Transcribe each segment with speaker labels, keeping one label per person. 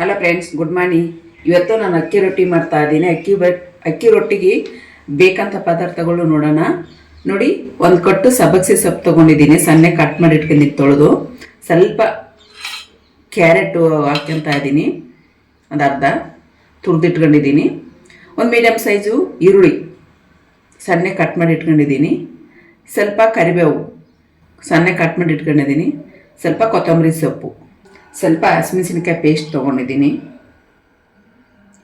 Speaker 1: Hello friends good morning ಇವತ್ತು ನಾನು ಅಕ್ಕಿ ರೊಟ್ಟಿ ಮಾಡ್ತಾ ಇದ್ದೀನಿ. ಅಕ್ಕಿ ಬಟ್ ಅಕ್ಕಿ ರೊಟ್ಟಿಗೆ ಬೇಕಂತ ಪದಾರ್ಥಗಳು ನೋಡೋಣ. ನೋಡಿ, ಒಂದು ಕಟ್ಟು ಸಬಕ್ಸಿ ಸೊಪ್ಪು ತೊಗೊಂಡಿದ್ದೀನಿ. ಸಣ್ಣ ಕಟ್ ಮಾಡಿ ಇಟ್ಕೊಂಡಿದ್ದು ತೊಳೆದು ಸ್ವಲ್ಪ ಕ್ಯಾರೆಟು ಹಾಕ್ಕೊಂತ ಇದ್ದೀನಿ. ಒಂದು ಅರ್ಧ ತುರಿದಿಟ್ಕೊಂಡಿದ್ದೀನಿ ಒಂದು ಮೀಡಿಯಮ್ ಸೈಜು ಈರುಳ್ಳಿ ಸಣ್ಣ ಕಟ್ ಮಾಡಿ ಇಟ್ಕೊಂಡಿದ್ದೀನಿ. ಸ್ವಲ್ಪ ಕರಿಬೇವು ಸಣ್ಣ ಕಟ್ ಮಾಡಿ ಇಟ್ಕೊಂಡಿದ್ದೀನಿ. ಸ್ವಲ್ಪ ಕೊತ್ತಂಬರಿ ಸೊಪ್ಪು. ಸ್ವಲ್ಪ ಹಸಿಮೆಣಸಿನ್ಕಾಯಿ ಪೇಸ್ಟ್ ತೊಗೊಂಡಿದ್ದೀನಿ.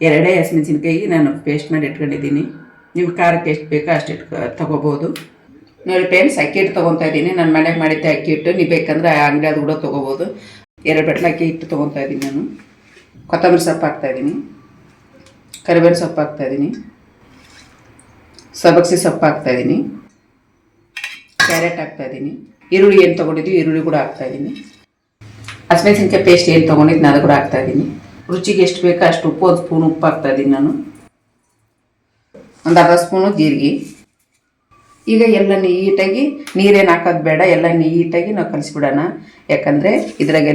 Speaker 1: ಎರಡೇ ಹಸಿಮೆಣಸಿನ್ಕಾಯಿ ನಾನು ಪೇಸ್ಟ್ ಮಾಡಿ ಇಟ್ಕೊಂಡಿದ್ದೀನಿ. ನೀವು ಖಾರಕ್ಕೆ ಎಷ್ಟು ಬೇಕೋ ಅಷ್ಟು ಇಟ್ಕೊ, ತೊಗೋಬೋದು. ನೋಡಿ ಫ್ರೆಂಡ್ಸ್ ಅಕ್ಕಿ ಹಿಟ್ಟು ತೊಗೊತಾ ಇದ್ದೀನಿ. ನಾನು ಮನೆಗೆ ಮಾಡಿದ್ದೆ ಅಕ್ಕಿ ಹಿಟ್ಟು. ನೀವು ಬೇಕಂದ್ರೆ ಅಂಗಡಿ ಅದು ಕೂಡ ತೊಗೋಬೋದು. ಎರಡು ಬಟ್ಲ ಅಕ್ಕಿ ಹಿಟ್ಟು ತೊಗೊತಾ ಇದ್ದೀನಿ ನಾನು. ಕೊತ್ತಂಬರಿ ಸೊಪ್ಪು ಹಾಕ್ತಾಯಿದ್ದೀನಿ ಕರಿಬೇವಿನ ಸೊಪ್ಪು ಹಾಕ್ತಾಯಿದ್ದೀನಿ ಸಬಕ್ಸಿ ಸೊಪ್ಪು ಹಾಕ್ತಾಯಿದ್ದೀನಿ ಕ್ಯಾರೆಟ್ ಹಾಕ್ತಾಯಿದ್ದೀನಿ ಈರುಳ್ಳಿ ಏನು ತೊಗೊಂಡಿದ್ದೀವಿ ಈರುಳ್ಳಿ ಕೂಡ ಹಾಕ್ತಾಯಿದ್ದೀನಿ ಹಸಿಮೆಣಸಿನ್ಕಾಯಿ ಪೇಸ್ಟ್ ಏನು ತೊಗೊಂಡಿದ್ದು ನಾನು ಕೂಡ ಹಾಕ್ತಾಯಿದ್ದೀನಿ ರುಚಿಗೆ ಎಷ್ಟು ಬೇಕೋ ಅಷ್ಟು ಉಪ್ಪು, ಒಂದು ಸ್ಪೂನ್ ಉಪ್ಪು ಹಾಕ್ತಾಯಿದ್ದೀನಿ ನಾನು. ಒಂದು ಅರ್ಧ ಸ್ಪೂನು ಜೀರಿಗೆ. ಈಗ ಎಲ್ಲ ನೀಟಾಗಿ, ನೀರೇನು ಹಾಕೋದು ಬೇಡ, ಎಲ್ಲ ನೀಟಾಗಿ ನಾವು ಕಲಿಸ್ಬಿಡೋಣ. ಯಾಕಂದರೆ ಇದ್ರಾಗೆ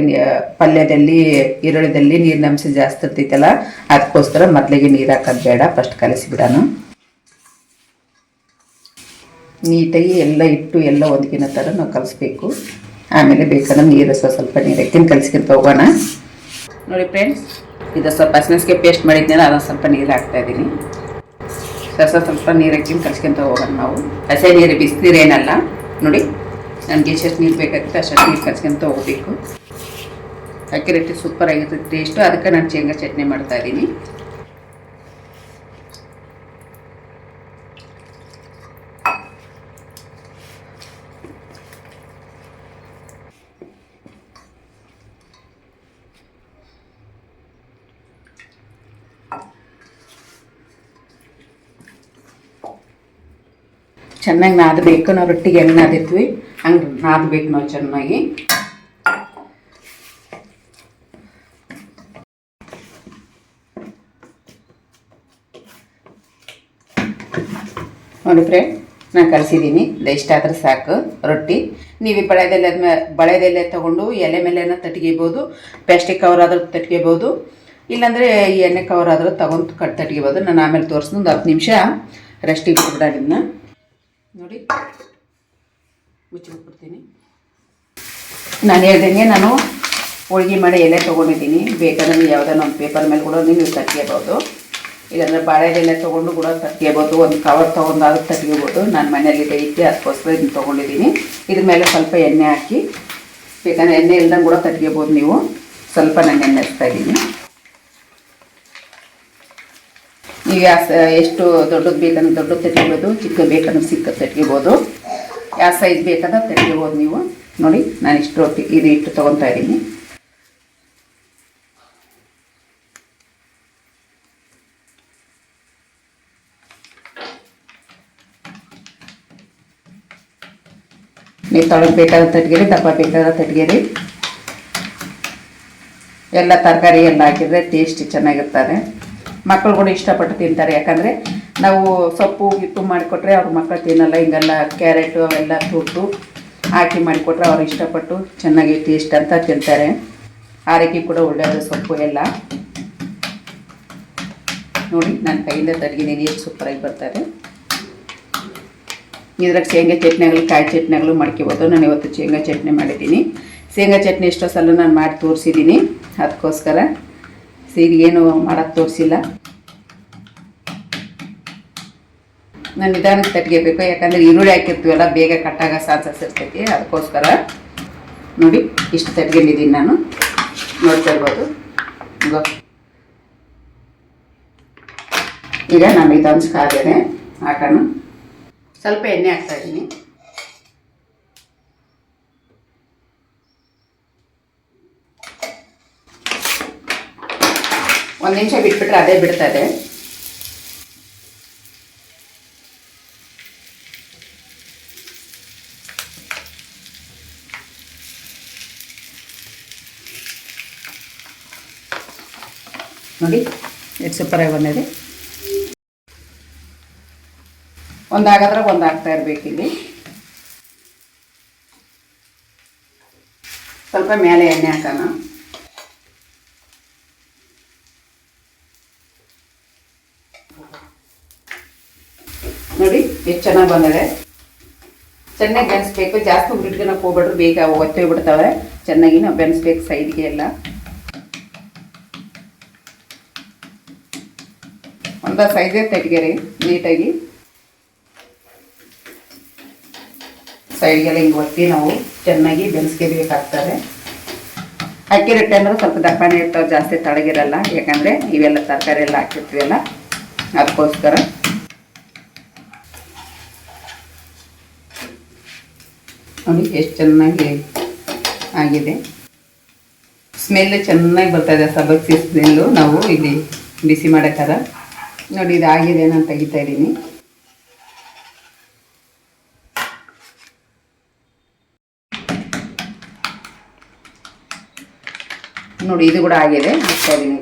Speaker 1: ಪಲ್ಯದಲ್ಲಿ, ಈರುಳ್ಳಿದಲ್ಲಿ ನೀರಿನ ಅಂಶ ಜಾಸ್ತಿ ಇರ್ತೈತಲ್ಲ ಅದಕ್ಕೋಸ್ಕರ ಮೊದಲಿಗೆ ನೀರು ಹಾಕೋದು ಬೇಡ ಫಸ್ಟ್ ಕಲಿಸಿಬಿಡೋಣ. ನೀಟಾಗಿ ಎಲ್ಲ ಇಟ್ಟು ಎಲ್ಲ ಒದಗಿನ ಥರ ನಾವು ಕಲಿಸ್ಬೇಕು. ಆಮೇಲೆ ಬೇಕಾದ್ರೆ ನೀರು ಸ್ವಲ್ಪ ಸ್ವಲ್ಪ ನೀರು ಹಾಕಿ ಕಲಿಸ್ಕೊಂತ ಹೋಗೋಣ ನೋಡಿ ಫ್ರೆಂಡ್ಸ್ ಇದು ಸ್ವಲ್ಪ ಹಸಿನಸ್ಗೆ ಪೇಸ್ಟ್ ಮಾಡಿದ್ನಲ್ಲ, ಅದೊಂದು ಸ್ವಲ್ಪ ನೀರು ಹಾಕ್ತಾ ಇದ್ದೀನಿ. ಸ್ವಲ್ಪ ಸ್ವಲ್ಪ ನೀರು ಹಾಕಿ ಕಲಿಸ್ಕೊಂತ ಹೋಗೋಣ ನಾವು. ಹಸೆ ನೀರು ಬಿಸಿನೀರು ಏನಲ್ಲ. ನೋಡಿ ನಮಗೆ ಎಷ್ಟೆಷ್ಟು ನೀರು ಬೇಕಾಗುತ್ತೆ ಅಷ್ಟು ನೀರು ಕಲಿಸ್ಕೊಂತ ಹೋಗಬೇಕು. ಅಕ್ಕಿ ರೊಟ್ಟಿ ಸೂಪರ್ ಆಗಿರುತ್ತೆ ಟೇಸ್ಟು ಅದಕ್ಕೆ ನಾನು ಶೇಂಗಾ ಚಟ್ನಿ ಮಾಡ್ತಾ ಇದ್ದೀನಿ. ಚೆನ್ನಾಗಿ ನಾದಬೇಕು ನಾವು ರೊಟ್ಟಿಗೆ ಹೆಂಗೆ ನಾದಿರ್ತೀವಿ ಹಂಗೆ ನಾದಬೇಕು ನಾವು ಚೆನ್ನಾಗಿ. ನೋಡಿ ಫ್ರೆಂಡ್, ನಾನು ಕಲಿಸಿದ್ದೀನಿ ಇಷ್ಟಾದ್ರೆ ಸಾಕು ರೊಟ್ಟಿ. ನೀವು ಬಳೆದೆಲೆ ಬಳೆದೆಲೆ ತೊಗೊಂಡು ಎಲೆ ಮೇಲೆನ ತಟ್ಗಿಬೋದು ಪ್ಲಾಸ್ಟಿಕ್ ಕವರ್ ಆದರೂ ತಟ್ಗಿಬೋದು, ಇಲ್ಲಾಂದರೆ ಎಣ್ಣೆ ಕವರ್ ಆದರೂ ತೊಗೊಂಡು ಕಟ್ ತಟ್ಗಿಬೋದು. ನಾನು ಆಮೇಲೆ ತೋರಿಸ್ದು ಒಂದು ಹತ್ತು ನಿಮಿಷ ರೆಸ್ಟಿಗೆ ಬಿಟ್ಬಿಡ ಇದನ್ನ ನೋಡಿ. ಮುಚ್ಚಿಬಿಟ್ಬಿಡ್ತೀನಿ ನಾನು ಹೇಳ್ದಂಗೆ ನಾನು ಹೋಳ್ಗೆ ಮಾಡಿ ಎಲೆ ತೊಗೊಂಡಿದ್ದೀನಿ. ಬೇಕಾದ್ರೆ ನೀವು ಯಾವುದಾದ್ರು ಒಂದು ಪೇಪರ್ ಮೇಲೆ ಕೂಡ ನೀವು ತಟ್ಕೋಬೋದು ಇಲ್ಲಾಂದರೆ ಬಾಳೆದೆಲೆ ತೊಗೊಂಡು ಕೂಡ ತಟ್ಕೋಬೋದು ಒಂದು ಕವರ್ ತೊಗೊಂಡು ಅದಕ್ಕೆ ತಟ್ಕೋಬೋದು ನಾನು ಮನೇಲಿ ಇದೆ ಅದಕ್ಕೋಸ್ಕರ ಇದನ್ನು ತೊಗೊಂಡಿದ್ದೀನಿ. ಇದ್ರ ಮೇಲೆ ಸ್ವಲ್ಪ ಎಣ್ಣೆ ಹಾಕಿ, ಬೇಕಾದ್ರೆ ಎಣ್ಣೆ ಇಲ್ದಂಗೆ ಕೂಡ ತಟ್ಕೋಬೋದು ನೀವು. ಸ್ವಲ್ಪ ನಾನು ಎಣ್ಣೆ ಹಚ್ತಾ ಇದ್ದೀನಿ. ಸ- ಎಷ್ಟು ದೊಡ್ಡದು ಬೇಕಂದ್ರೆ ದೊಡ್ಡದು ತೆಗೆಬೋದು ಚಿಕ್ಕ ಬೇಕಂದ್ರೆ ಚಿಕ್ಕ ತೆಗಿಬೋದು ಯಾವ ಸೈಜ್ ಬೇಕಂದ್ರೆ ತೆಗಿಬೋದು ನೀವು. ನೋಡಿ, ನಾನು ಇಷ್ಟು ರೊಟ್ಟಿ, ಇದು ಇಟ್ಟು ತೊಗೊತಾ ಇದ್ದೀನಿ. ನೀವು ತೊಳಗೆ ಬೇಕಾದ ತಟ್ಗೆರಿ, ದಪ್ಪ ಬೇಕಾದ ತಟ್ಗೆರಿ. ಎಲ್ಲ ತರಕಾರಿ ಎಲ್ಲ ಹಾಕಿದರೆ ಟೇಸ್ಟ್ ಚೆನ್ನಾಗಿರ್ತದೆ. ಮಕ್ಕಳು ಕೂಡ ಇಷ್ಟಪಟ್ಟು ತಿಂತಾರೆ. ಯಾಕಂದರೆ ನಾವು ಸೊಪ್ಪು, ಗಿಪ್ಪು ಮಾಡಿಕೊಟ್ರೆ ಅವ್ರ ಮಕ್ಕಳು ತಿನ್ನಲ್ಲ. ಹಿಂಗೆಲ್ಲ ಕ್ಯಾರೆಟು ಅವೆಲ್ಲ ತುರ್ದು ಹಾಕಿ ಮಾಡಿಕೊಟ್ರೆ ಅವ್ರು ಇಷ್ಟಪಟ್ಟು ಚೆನ್ನಾಗಿ ಟೇಸ್ಟ್ ಅಂತ ತಿಂತಾರೆ. ಆರೋಗ್ಯ ಕೂಡ ಒಳ್ಳೆಯದು ಸೊಪ್ಪು ಎಲ್ಲ. ನೋಡಿ, ನಾನು ಕೈಯಿಂದ ತಡಗಿದ್ದೀನಿ ಎಷ್ಟು ಸೂಪರಾಗಿ ಬರ್ತಾರೆ. ಇದ್ರಾಗ ಶೇಂಗಾ ಚಟ್ನಿಗಳು ಕಾಯಿ ಚಟ್ನಿಗಳು ಮಾಡ್ಕೋಬೋದು. ನಾನು ಇವತ್ತು ಶೇಂಗಾ ಚಟ್ನಿ ಮಾಡಿದ್ದೀನಿ. ಶೇಂಗಾ ಚಟ್ನಿ ಎಷ್ಟೋ ಸಲ ನಾನು ಮಾಡಿ ತೋರಿಸಿದ್ದೀನಿ. ಅದಕ್ಕೋಸ್ಕರ ಸೀರೆ ಏನು ಮಾಡೋಕ್ಕೆ ತೋರಿಸಿಲ್ಲ. ನಾನು ನಿಧಾನಕ್ಕೆ ತಟ್ಕೋಬೇಕು ಯಾಕಂದರೆ ಈರುಳ್ಳಿ ಹಾಕಿರ್ತೀವಲ್ಲ, ಬೇಗ ಕಟ್ಟಾಗ ಸಾಸಸ್ ಇರ್ತೈತಿ ಅದಕ್ಕೋಸ್ಕರ. ನೋಡಿ, ಇಷ್ಟು ತಟ್ಕೊಂಡಿದ್ದೀನಿ ನಾನು. ನೋಡ್ತಾ ಇರ್ಬೋದು. ಈಗ ನಾನು ಇದೊಂದು ಕಾದೇನೆ ಹಾಕೋಣ. ಸ್ವಲ್ಪ ಎಣ್ಣೆ ಹಾಕ್ತಾ ಒಂದು ನಿಮಿಷ ಬಿಟ್ಬಿಟ್ರೆ ಅದೇ ಬಿಡ್ತದೆ ನೋಡಿ ಎಷ್ಟು ಸೂಪರಾಗಿ ಬಂದಿದೆ. ಒಂದು ಒಂದಾಗ್ತಾ ಒಂದು ಇರ್ಬೇಕು ಇಲ್ಲಿ. ಸ್ವಲ್ಪ ಮೇಲೆ ಎಣ್ಣೆ ಹಾಕೋಣ. ಎಷ್ಟು ಚೆನ್ನಾಗಿ ಬಂದಿದೆ. ಚೆನ್ನಾಗಿ ಬೆನ್ಸ್ಬೇಕು. ಜಾಸ್ತಿ ಉರಿಟ್ಕೊಳಕ್ಕೆ ಹೋಗ್ಬೇಡ್ರಿ ಬೇಗ ಒತ್ತೆ ಬಿಡ್ತಾವೆ ಚೆನ್ನಾಗಿ ನಾವು ಬೆನ್ಸ್ಬೇಕು ಸೈಡ್ಗೆ ಎಲ್ಲ. ಒಂದ ಸೈಜೇ ತೆಗ್ಗೆರಿ ನೀಟಾಗಿ. ಸೈಡ್ಗೆಲ್ಲ ಹಿಂಗೆ ಒತ್ತಿ ನಾವು ಚೆನ್ನಾಗಿ ಬೆನ್ಸ್ಕೋಬೇಕಾಗ್ತದೆ ಅಕ್ಕಿ ರೊಟ್ಟಿ ಅಂದ್ರೆ ಸ್ವಲ್ಪ ದಪ್ಪನೇ ಇರ್ತಾವೆ, ಜಾಸ್ತಿ ತಡಗಿರಲ್ಲ. ಯಾಕಂದರೆ ಇವೆಲ್ಲ ತರಕಾರಿ ಎಲ್ಲ ಹಾಕಿರ್ತೀವಲ್ಲ, ಅದಕ್ಕೋಸ್ಕರ. ನೋಡಿ, ಎಷ್ಟು ಚೆನ್ನಾಗಿ ಆಗಿದೆ. ಸ್ಮೆಲ್ ಚೆನ್ನಾಗಿ ಬರ್ತಾ ಇದೆ ಸಬಕ್ಸಿ ಸ್ಮೆಲ್ಲು ನಾವು ಇಲ್ಲಿ ಬಿಸಿ ಮಾಡೋಕ್ಕಾರ ನೋಡಿ, ಇದು ಆಗಿದೆ ನಾನು ತೆಗಿತಾ ಇದ್ದೀನಿ. ನೋಡಿ, ಇದು ಕೂಡ ಆಗಿದೆ, ಹಾಕ್ತಾ ಇದ್ದೀನಿ.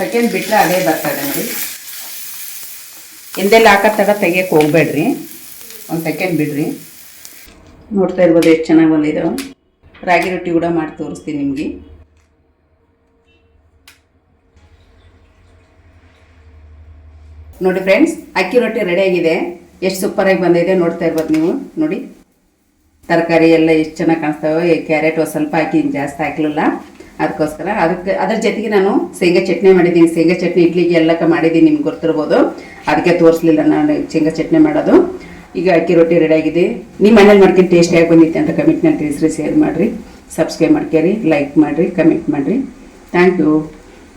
Speaker 1: ಸೆಕೆಂಡ್ ಬಿಟ್ಟರೆ ಅದೇ ಇದೆ ನೋಡಿ. ಹಿಂದೆಲ್ಲ ಹಾಕೋ ತಡ ತೆಗಿಯಕ್ಕೆ ಹೋಗ್ಬೇಡ್ರಿ. ಒಂದು ಸೆಕೆಂಡ್ ಬಿಡ್ರಿ. ನೋಡ್ತಾ ಇರ್ಬೋದು ಎಷ್ಟು ಚೆನ್ನಾಗಿ ಬಂದಿದ್ದಾವೆ ರಾಗಿ ರೊಟ್ಟಿ ಕೂಡ ಮಾಡಿ ತೋರಿಸ್ತೀನಿ ನಿಮಗೆ. ನೋಡಿ ಫ್ರೆಂಡ್ಸ್ ಅಕ್ಕಿ ರೊಟ್ಟಿ ರೆಡಿಯಾಗಿದೆ ಎಷ್ಟು ಸೂಪರಾಗಿ ಬಂದಿದೆ ನೋಡ್ತಾ ಇರ್ಬೋದು ನೀವು. ನೋಡಿ. ತರಕಾರಿ ಎಲ್ಲ ಎಷ್ಟು ಚೆನ್ನಾಗಿ ಕಾಣಿಸ್ತಾವೆ. ಕ್ಯಾರೆಟ್ ಒಂದು ಸ್ವಲ್ಪ ಹಾಕಿ ಜಾಸ್ತಿ ಹಾಕಲಿಲ್ಲ. ಅದಕ್ಕೋಸ್ಕರ ಅದಕ್ಕೆ ಅದ್ರ ಜೊತೆಗೆ ನಾನು ಶೇಂಗಾ ಚಟ್ನಿ ಮಾಡಿದ್ದೀನಿ. ಶೇಂಗಾ ಚಟ್ನಿ, ಇಡ್ಲಿಗೆ ಎಲ್ಲಕ್ಕ ಮಾಡಿದ್ದೀನಿ, ನಿಮ್ಗೆ ಗೊತ್ತಿರ್ಬೋದು. ಅದಕ್ಕೆ ತೋರಿಸ್ಲಿಲ್ಲ ನಾನು ಶೇಂಗಾ ಚಟ್ನಿ ಮಾಡೋದು. ಈಗ ಅಕ್ಕಿ ರೊಟ್ಟಿ ರೆಡಿ ಆಗಿದೆ. ನಿಮ್ಮ ಮನೇಲಿ ಮಾಡ್ಕೊಂಡು ಟೇಸ್ಟಿಯಾಗಿ ಬಂದಿತ್ತೆ ಅಂತ ಕಮೆಂಟ್ನಲ್ಲಿ ತಿಳಿಸ್ರಿ ಶೇರ್ ಮಾಡಿರಿ. ಸಬ್ಸ್ಕ್ರೈಬ್ ಮಾಡ್ಕೊರಿ ಲೈಕ್ ಮಾಡಿರಿ ಕಮೆಂಟ್ ಮಾಡಿರಿ. Thank you